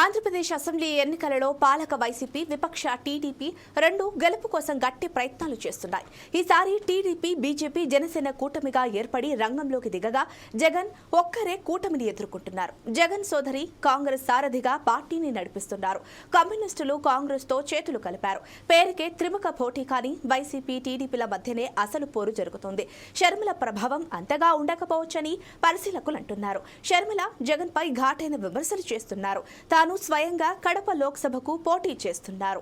Andhra Pradesh assembly ఎన్నికలలో పాలక YCP విపక్ష టీడీపీ రెండు గెలుపు కోసం గట్టి ప్రయత్నాలు చేస్తున్నాయి. ఈసారి టీడీపీ బీజేపీ జనసేన కూటమిగా ఏర్పడి రంగంలోకి దిగగా జగన్ ఒక్కరే కూటమిని ఎదుర్కొంటున్నారు. జగన్ సోదరి కాంగ్రెస్ సారథిగా పార్టీని నడిపిస్తున్నారు. కమ్యూనిస్టులు కాంగ్రెస్తో చేతులు కలిపారు. పేరుకే త్రిముఖ పోటీ కానీ వైసీపీ టీడీపీల మధ్యనే అసలు పోరు జరుగుతుంది. షర్మిల ప్రభావం అంతగా ఉండకపోవచ్చని పరిశీలకులు అంటున్నారు. షర్మిల జగన్పై ఘాటైన విమర్శలు చేస్తున్నారు. తాను స్వయంగా కడప లోక్సభకు పోటీ చేస్తున్నారు.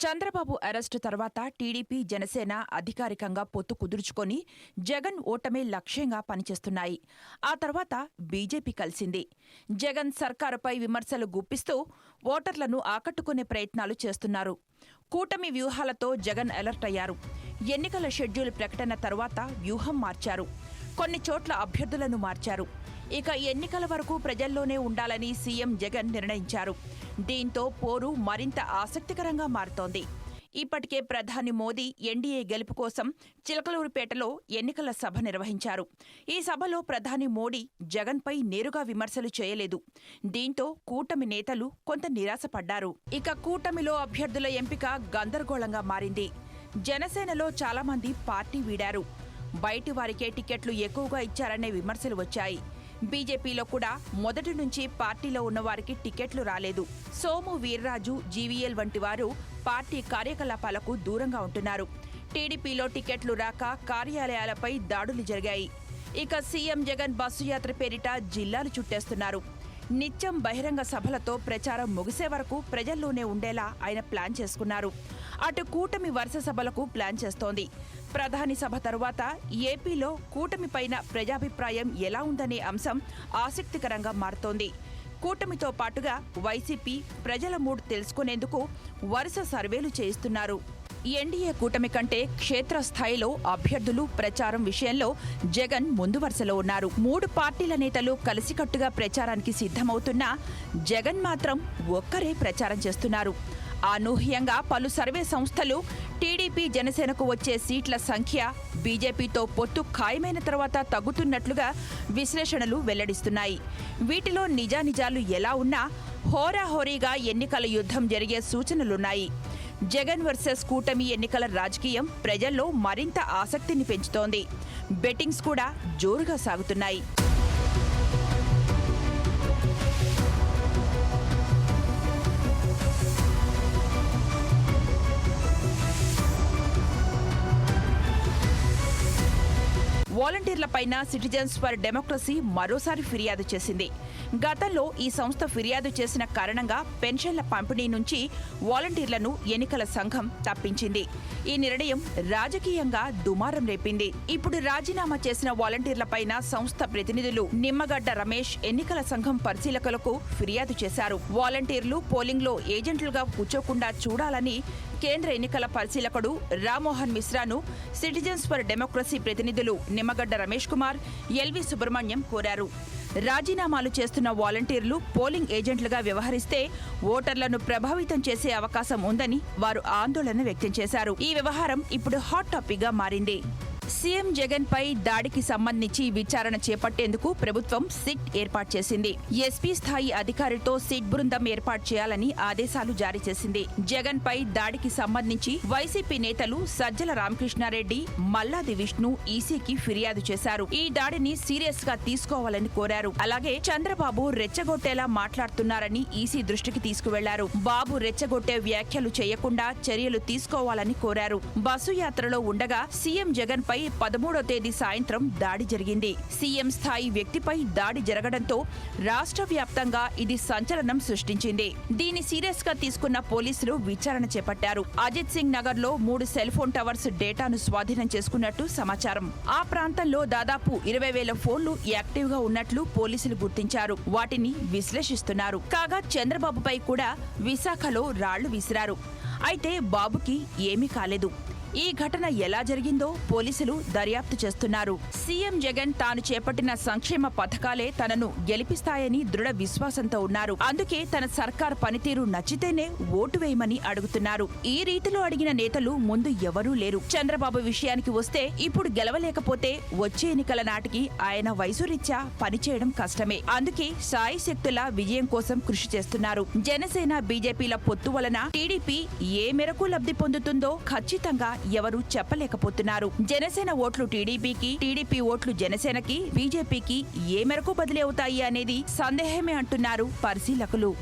చంద్రబాబు అరెస్టు తర్వాత టీడీపీ జనసేన అధికారికంగా పొత్తు కుదుర్చుకొని జగన్ ఓటమే లక్ష్యంగా పనిచేస్తున్నాయి. ఆ తర్వాత బీజేపీ కలిసింది. జగన్ సర్కారుపై విమర్శలు గుప్పిస్తూ ఓటర్లను ఆకట్టుకునే ప్రయత్నాలు చేస్తున్నారు. కూటమి వ్యూహాలతో జగన్ అలర్ట్ అయ్యారు. ఎన్నికల షెడ్యూల్ ప్రకటన తర్వాత వ్యూహం మార్చారు. కొన్ని చోట్ల అభ్యర్థులను మార్చారు. ఇక ఎన్నికల వరకు ప్రజల్లోనే ఉండాలని సీఎం జగన్ నిర్ణయించారు. దీంతో పోరు మరింత ఆసక్తికరంగా మారుతోంది. ఇప్పటికే ప్రధాని మోదీ ఎన్డీఏ గెలుపు కోసం చిలకలూరుపేటలో ఎన్నికల సభ నిర్వహించారు. ఈ సభలో ప్రధాని మోడీ జగన్పై నేరుగా విమర్శలు చేయలేదు. దీంతో కూటమి నేతలు కొంత నిరాశపడ్డారు. ఇక కూటమిలో అభ్యర్థుల ఎంపిక గందరగోళంగా మారింది. జనసేనలో చాలామంది పార్టీ వీడారు. బయటి వారికే టికెట్లు ఎక్కువగా ఇచ్చారనే విమర్శలు వచ్చాయి. బీజేపీలో కూడా మొదటి నుంచి పార్టీలో ఉన్నవారికి టికెట్లు రాలేదు. సోము వీర్రాజు జీవీఎల్ వంటి వారు పార్టీ కార్యకలాపాలకు దూరంగా ఉంటున్నారు. టీడీపీలో టికెట్లు రాక కార్యాలయాలపై దాడులు జరిగాయి. ఇక సీఎం జగన్ బస్సు యాత్ర పేరిట జిల్లాలు చుట్టేస్తున్నారు. నిత్యం బహిరంగ సభలతో ప్రచారం ముగిసే వరకు ప్రజల్లోనే ఉండేలా ఆయన ప్లాన్ చేసుకున్నారు. అటు కూటమి వరుస సభలకు ప్లాన్ చేస్తోంది. ప్రధాని సభ తరువాత ఏపీలో కూటమిపైన ప్రజాభిప్రాయం ఎలా ఉందనే అంశం ఆసక్తికరంగా మారుతోంది. కూటమితో పాటుగా వైసీపీ ప్రజల మూడ్ తెలుసుకునేందుకు వరుస సర్వేలు చేయిస్తున్నారు. ఎన్డీఏ కూటమి కంటే క్షేత్రస్థాయిలో అభ్యర్థులు ప్రచారం విషయంలో జగన్ ముందు వరుసలో ఉన్నారు. మూడు పార్టీల నేతలు కలిసికట్టుగా ప్రచారానికి సిద్ధమవుతున్నా జగన్ మాత్రం ఒక్కరే ప్రచారం చేస్తున్నారు. అనూహ్యంగా పలు సర్వే సంస్థలు టీడీపీ జనసేనకు వచ్చే సీట్ల సంఖ్య బీజేపీతో పొత్తు ఖాయమైన తర్వాత తగ్గుతున్నట్లుగా విశ్లేషణలు వెల్లడిస్తున్నాయి. వీటిలో నిజానిజాలు ఎలా ఉన్నా హోరాహోరీగా ఎన్నికల యుద్ధం జరిగే సూచనలున్నాయి. జగన్ వర్సెస్ కూటమి ఎన్నికల రాజకీయం ప్రజల్లో మరింత ఆసక్తిని పెంచుతోంది. బెట్టింగ్స్ కూడా జోరుగా సాగుతున్నాయి. వాలంటీర్లపైన సిటిజన్స్ ఫర్ డెమోక్రసీ మరోసారి ఫిర్యాదు చేసింది. గతంలో ఈ సంస్థ ఫిర్యాదు చేసిన కారణంగా పెన్షన్ల పంపిణీ నుంచి వాలంటీర్లను ఎన్నికల సంఘం తప్పించింది. ఈ నిర్ణయం రాజకీయంగా దుమారం రేపింది. ఇప్పుడు రాజీనామా చేసిన వాలంటీర్లపైన సంస్థ ప్రతినిధులు నిమ్మగడ్డ రమేష్ ఎన్నికల సంఘం పరిశీలకులకు ఫిర్యాదు చేశారు. వాలంటీర్లు పోలింగ్లో ఏజెంట్లుగా కూర్చోకుండా చూడాలని కేంద్ర ఎన్నికల పరిశీలకుడు రామ్మోహన్ మిశ్రాను సిటిజన్స్ ఫర్ డెమోక్రసీ ప్రతినిధులు నిమ్మగడ్డ రమేష్ కుమార్ ఎల్వి సుబ్రహ్మణ్యం కోరారు. రాజీనామాలు చేస్తున్న వాలంటీర్లు పోలింగ్ ఏజెంట్లుగా వ్యవహరిస్తే ఓటర్లను ప్రభావితం చేసే అవకాశం ఉందని వారు ఆందోళన వ్యక్తం చేశారు. ఈ వ్యవహారం ఇప్పుడు హాట్ టాపిక్గా మారింది. సీఎం జగన్ పై దాడికి సంబంధించి విచారణ చేపట్టేందుకు ప్రభుత్వం సిట్ ఏర్పాటు చేసింది. ఎస్పీ స్థాయి అధికారితో సిట్ బృందం ఏర్పాటు చేయాలని ఆదేశాలు జారీ చేసింది. జగన్ పై దాడికి సంబంధించి వైసీపీ నేతలు సజ్జల రామకృష్ణారెడ్డి మల్లాది విష్ణు ఈసీకి ఫిర్యాదు చేశారు. ఈ దాడిని సీరియస్గా తీసుకోవాలని కోరారు. అలాగే చంద్రబాబు రెచ్చగొట్టేలా మాట్లాడుతున్నారని ఈసీ దృష్టికి తీసుకువెళ్ళారు. బాబు రెచ్చగొట్టే వ్యాఖ్యలు చేయకుండా చర్యలు తీసుకోవాలని కోరారు. బస్సు యాత్రలో ఉండగా సీఎం జగన్ పై పదమూడో తేదీ సాయంత్రం దాడి జరిగింది. సీఎం స్థాయి వ్యక్తిపై దాడి జరగడంతో రాష్ట్ర వ్యాప్తంగా ఇది సంచలనం సృష్టించింది. దీన్ని సీరియస్గా తీసుకున్న పోలీసులు విచారణ చేపట్టారు. అజిత్ సింగ్ నగర్లో మూడు సెల్ ఫోన్ టవర్స్ డేటాను స్వాధీనం చేసుకున్నట్టు సమాచారం. ఆ ప్రాంతంలో దాదాపు ఇరవై వేల ఫోన్లు యాక్టివ్గా ఉన్నట్లు పోలీసులు గుర్తించారు. వాటిని విశ్లేషిస్తున్నారు. కాగా చంద్రబాబుపై కూడా విశాఖలో రాళ్ళు విసిరారు. అయితే బాబుకి ఏమీ కాలేదు. ఈ ఘటన ఎలా జరిగిందో పోలీసులు దర్యాప్తు చేస్తున్నారు. సీఎం జగన్ తాను చేపట్టిన సంక్షేమ పథకాలే తనను గెలిపిస్తాయని దృఢ విశ్వాసంతో ఉన్నారు. అందుకే తన సర్కార్ పనితీరు నచ్చితేనే ఓటు వేయమని అడుగుతున్నారు. ఈ రీతిలో అడిగిన నేతలు ముందు ఎవరూ లేరు. చంద్రబాబు విషయానికి వస్తే ఇప్పుడు గెలవలేకపోతే వచ్చే ఎన్నికల నాటికి ఆయన వయసు రీత్యా పనిచేయడం కష్టమే. అందుకే సాయి శక్తుల విజయం కోసం కృషి చేస్తున్నారు. జనసేన బీజేపీల పొత్తు వలన టీడీపీ ఏ మేరకు లబ్ధి పొందుతుందో ఖచ్చితంగా ఎవరూ చెప్పలేకపోతున్నారు. జనసేన ఓట్లు టీడీపీకి టీడీపీ ఓట్లు జనసేనకి బీజేపీకి ఏ మేరకు బదిలీ అవుతాయి అనేది సందేహమే అంటున్నారు పరిశీలకులు.